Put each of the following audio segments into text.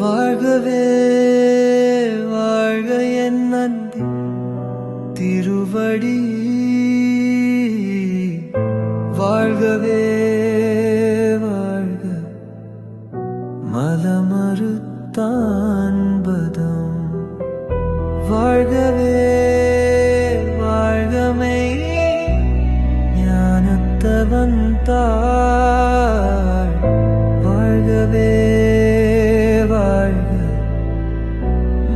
வாழ்கவே வாழ்க என் நந்தி. திருவடி வாழ்கவே வாழ்க. மலமறுத்தான்பதம் வாழ்கவே வாழ்கமை ஞானத்தவன் தாள்.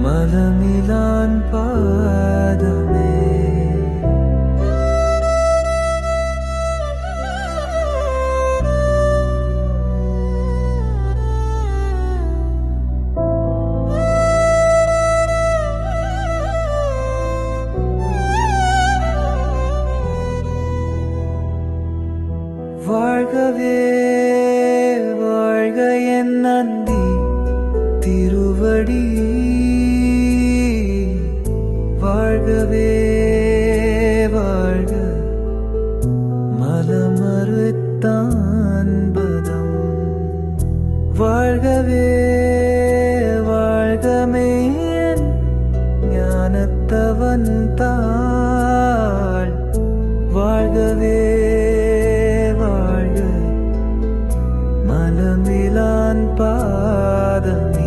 மலமிலான் பாதமே. வாழ்கவே வாழ்க என் நந்தி திருவடி வாழ்கவே வாழ்க. மலமறுத்தான் பதம் வாழ்கவே வாழ்கமே ஞானத்தவன் தாள். வாழ்கவே வாழ்க. மலமிலான் பாதமே